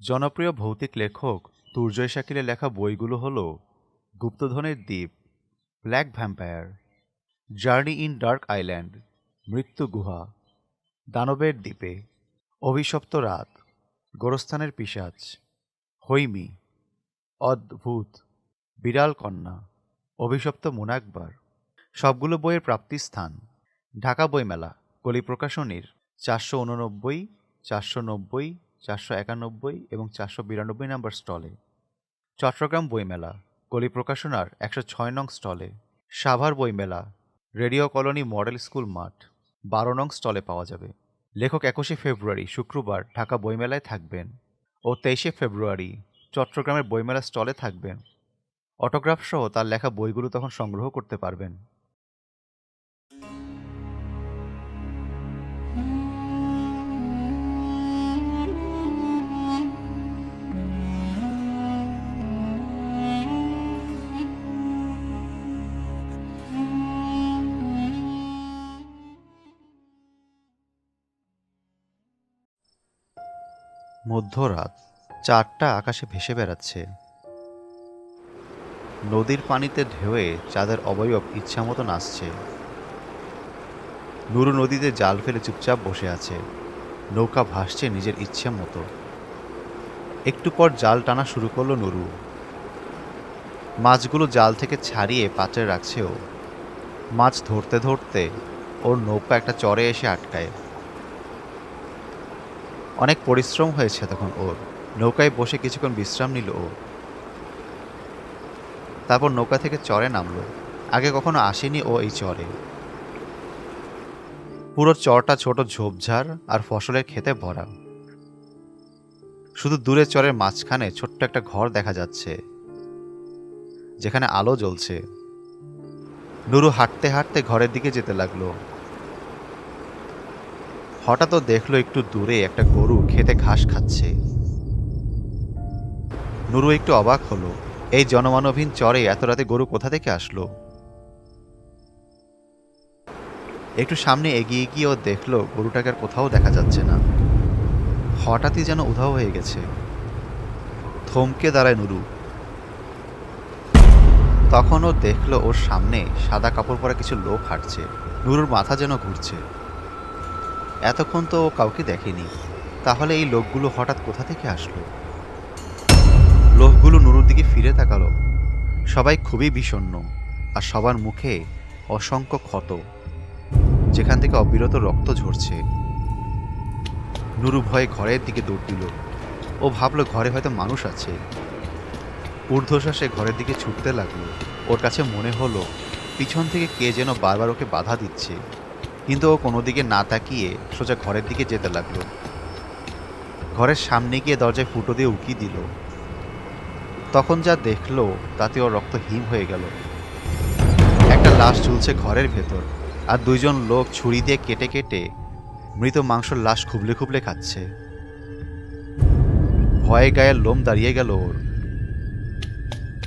জনপ্রিয় ভৌতিক লেখক তুর্জয় শাকিলের লেখা বইগুলো হল গুপ্তধনের দ্বীপ, black vampire, journey in dark island, মৃত্যু গুহা, দানবের দ্বীপে, অভিশপ্ত রাত, গোরস্থানের পিশাচ, হৈমি, অদ্ভুত, বিড়াল কন্যা, অভিশপ্ত মুনাকবার সবগুলো বইয়ের প্রাপ্তিস্থান, ঢাকা বইমেলা কলি প্রকাশনীর চারশো উননব্বই, চারশো নব্বই চারশো একানব্বই এবং চারশো বিরানব্বই নম্বর স্টলে। চট্টগ্রাম বইমেলা, কলি প্রকাশনার একশো ছয় নং স্টলে। সাভার বইমেলা, রেডিও কলোনি মডেল স্কুল মাঠ, বারো নং স্টলে পাওয়া যাবে। লেখক একুশে ফেব্রুয়ারি, শুক্রবার ঢাকা বইমেলায় থাকবেন ও তেইশে ফেব্রুয়ারি চট্টগ্রামের বইমেলা স্টলে থাকবেন। অটোগ্রাফসহ তার লেখা বইগুলো তখন সংগ্রহ করতে পারবেন। মধ্যরাত চাঁদটা আকাশে ভেসে বেড়াচ্ছে। নদীর পানিতে ঢেউয়ে চাঁদের অবয়ব ইচ্ছামতো নাচছে নুরু নদীতে জাল ফেলে চুপচাপ বসে আছে। নৌকা ভাসছে নিজের ইচ্ছে মতো একটু পর জাল টানা শুরু করল নুরু। মাছগুলো জাল থেকে ছাড়িয়ে পাত্রে রাখছে ও। মাছ ধরতে ধরতে ওর নৌকা একটা চরে এসে আটকায়। অনেক পরিশ্রম হয়েছে তখন ওর। নৌকায় বসে কিছুক্ষণ বিশ্রাম নিল ও। তারপর নৌকা থেকে চরে নামলো। আগে কখনো আসেনি ও এই চরে। পুরো চরটা ছোট ঝোপঝাড় আর ফসলের খেতে ভরা। শুধু দূরে চরের মাঝখানে ছোট্ট একটা ঘর দেখা যাচ্ছে, যেখানে আলো জ্বলছে। নুরু হাঁটতে হাঁটতে ঘরের দিকে যেতে লাগল। হঠাৎ ও দেখল একটু দূরে একটা গরু খেতে ঘাস খাচ্ছে। নুরু একটু অবাক হলো। এই জনমানবহীন চরে এত রাতে গরু কোথা থেকে আসলো? একটু সামনে এগিয়ে গিয়ে ও দেখল গরুটাকে আর কোথাও দেখা যাচ্ছে না। হঠাৎই যেন উধাও হয়ে গেছে। থমকে দাঁড়ায় নুরু। তখন ও দেখল ওর সামনে সাদা কাপড় পরা কিছু লোক হাঁটছে। নুরুর মাথা যেন ঘুরছে। এতক্ষণ তো ও কাউকে দেখেনি। তাহলে এই লোকগুলো হঠাৎ কোথা থেকে আসলো? লোকগুলো নুরুর দিকে ফিরে তাকালো। সবাই খুবই বিষণ্ণ, আর সবার মুখে অসংখ্য ক্ষত, যেখান থেকে অবিরত রক্ত ঝরছে। নুরু ভয়ে ঘরের দিকে দৌড় দিল। ও ভাবলো ঘরে হয়তো মানুষ আছে। ঊর্ধ্বশ্বাসে ঘরের দিকে ছুটতে লাগল। ওর কাছে মনে হলো, পিছন থেকে কে যেন বারবার ওকে বাধা দিচ্ছে। কিন্তু ও কোনো দিকে না তাকিয়ে সোজা ঘরের দিকে যেতে লাগল। ঘরের সামনে গিয়ে দরজায় ফুটো দিয়ে উকি দিল। তখন যা দেখল, তাতে ওর রক্ত হিম হয়ে গেল। একটা লাশ ঝুলছে ঘরের ভেতর, আর দুইজন লোক ছুরি দিয়ে কেটে কেটে মৃত মাংসর লাশ খুবলে খুবলে খাচ্ছে। ভয়ে গায়ের লোম দাঁড়িয়ে গেল ওর।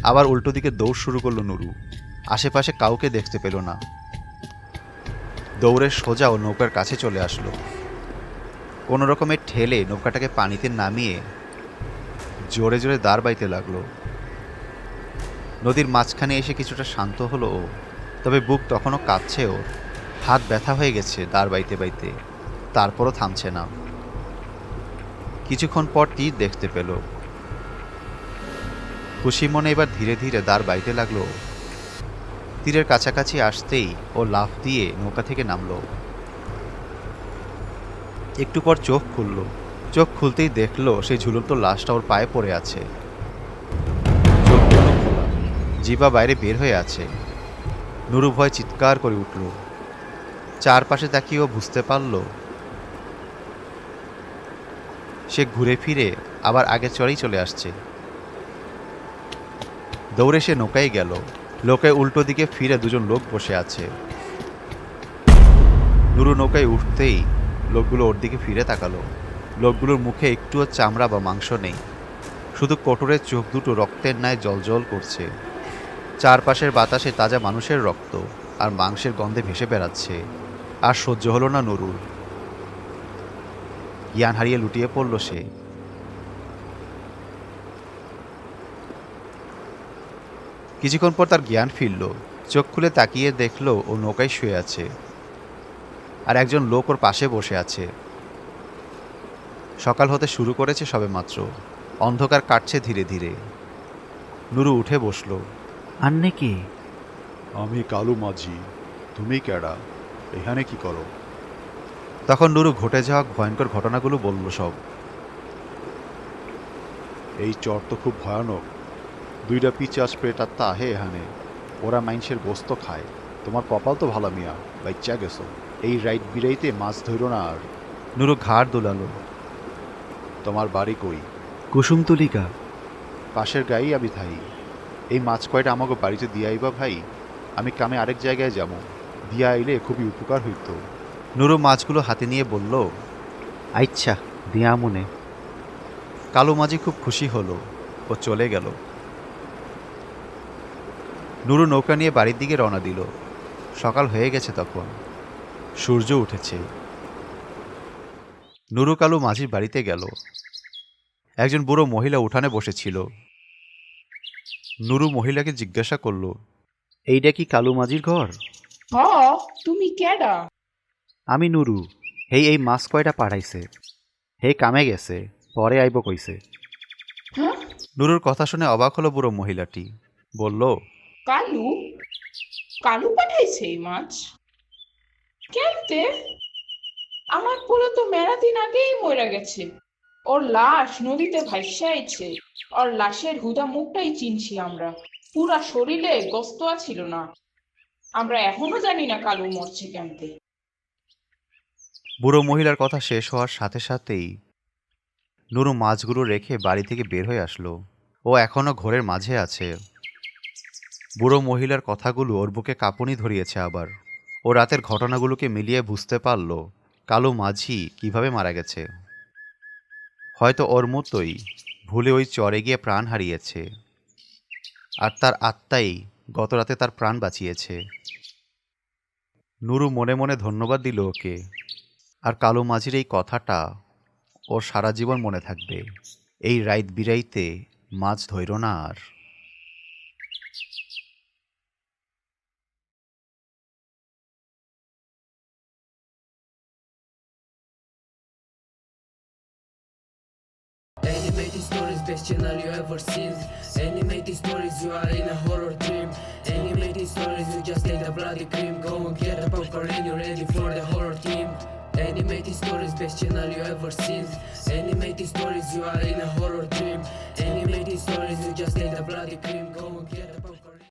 আবার উল্টো দিকে দৌড় শুরু করল নুরু। আশেপাশে কাউকে দেখতে পেল না। দৌড়ে সোজা ও নৌকার কাছে চলে আসলো। কোনো রকমে ঠেলে নৌকাটাকে পানিতে নামিয়ে জোরে জোরে দাঁড় বাইতে লাগল। নদীর মাঝখানে এসে কিছুটা শান্ত হলো ও, তবে বুক তখনও কাঁপছে ওর। হাত ব্যথা হয়ে গেছে দাঁড় বাইতে বাইতে তারপরও থামছে না। কিছুক্ষণ পর তীর দেখতে পেল। খুশি মনে এবার ধীরে ধীরে দাঁড় বাইতে লাগল। তীরের কাছাকাছি আসতেই ও লাফ দিয়ে নৌকা থেকে নামলো। একটু পর চোখ খুলল। চোখ খুলতেই দেখল সেই ঝুলন্ত লাশটা ওর পায়ে পড়ে আছে। জিবা বাইরে বের হয়ে আছে। নুরু ভয় চিৎকার করে উঠল। চারপাশে তাকিয়ে ও বুঝতে পারল। সে ঘুরে ফিরে আবার আগের চড়েই চলে আসছে। দৌড়ে সে নৌকায় গেল। লোকে উল্টো দিকে ফিরে দুজন লোক বসে আছে। নুরু নৌকায় উঠতেই লোকগুলো ওর দিকে ফিরে তাকালো। লোকগুলোর মুখে একটুও চামড়া বা মাংস নেই। শুধু কোটরের চোখ দুটো রক্তের ন্যায় জলজল করছে। চারপাশের বাতাসে তাজা মানুষের রক্ত আর মাংসের গন্ধে ভেসে বেড়াচ্ছে। আর সহ্য হলো না নুরুর। জ্ঞান হারিয়ে লুটিয়ে পড়ল সে। কিছুক্ষণ পর তার জ্ঞান ফিরল। চোখ খুলে তাকিয়ে দেখল ও নৌকায় শুয়ে আছে। আর একজন লোক ওর পাশে বসে আছে। সকাল হতে শুরু করেছে সবেমাত্র। অন্ধকার কাটছে ধীরে ধীরে। নুরু উঠে বসল। আন্নে কি? আমি কালু মাঝি। তুমি কেডা? এখানে কি করো? তখন নুরু ঘটে যাওয়া ভয়ঙ্কর ঘটনাগুলো বলল সব। এই চর তো খুব ভয়ানক। দুইটা পিচাস তা আহে এখানে ওরা মাইনসের গোস্ত খায়। তোমার কপাল তো ভালো মিয়া বাচ্চা গেছো। এই রাইট বিরাইতে মাছ ধরো না আর। নুরু ঘাড় দোলালো। তোমার বাড়ি কই? কুসুমতুলিকা পাশের গায়েই আমি থাই। এই মাছ কয়টা আমাকে বাড়িতে দিয়ে আইবা ভাই? আমি কামে আরেক জায়গায় যাব। দিয়া আইলে খুবই উপকার হইতো। নুরু মাছগুলো হাতে নিয়ে বলল আচ্ছা দিয়া মনে। কালো মাঝি খুব খুশি হলো। ও চলে গেল। নুরু নৌকা নিয়ে বাড়ির দিকে রওনা দিল। সকাল হয়ে গেছে তখন। সূর্য উঠেছে। নুরু কালু মাঝির বাড়িতে গেল। একজন বুড়ো মহিলা উঠানে বসেছিল। নুরু মহিলাকে জিজ্ঞাসা করল এইটা কি কালু মাঝির ঘর? হ তুমি কেডা? আমি নুরু। হেই এই মাছ কয়টা পাঠাইছে হে কামে গেছে। পরে আইব কইছে। হ্যাঁ? নুরুর কথা শুনে অবাক হলো বুড়ো মহিলাটি। বলল কালু? কালু পাঠাইছে এই মাছ? কেনতে আমার পোলা তো মেলা দিন আগেই মরে গেছে। ওর লাশ নদীতে ভাইসা আইছে। ওর লাশের হুদা মুখটাই চিনছি আমরা। পুরা শরীরে গস্তয়া ছিল না। আমরা এখনও জানি না কালু মরছে কেনতে বুড়ো মহিলার কথা শেষ হওয়ার সাথে সাথেই নুরু মাছগুলো রেখে বাড়ি থেকে বের হয়ে আসলো। ও এখনও ঘরের মাঝে আছে। বুড়ো মহিলার কথাগুলো ওর বুকে কাঁপুনি ধরিয়েছে আবার। ও রাতের ঘটনাগুলোকে মিলিয়ে বুঝতে পারল, কালো মাঝি কীভাবে মারা গেছে। হয়তো ওর মতোই ভুলে ওই চরে গিয়ে প্রাণ হারিয়েছে। আর তার আত্মাই গত রাতে তার প্রাণ বাঁচিয়েছে। নুরু মনে মনে ধন্যবাদ দিল ওকে। আর কালো মাঝির এই কথাটা ওর সারা জীবন মনে থাকবে। এই রাইত বিরাইতে মাছ ধৈর না আর। Stories, best channel you ever seen. Animated stories, you are in a horror dream. Animated stories, you just take the bloody cream. Go and get the popcorn and you're ready for the horror team. Animated stories, best channel you ever seen. Animated stories, you are in a horror dream. Animated stories, you just take the bloody cream. Go and get the popcorn.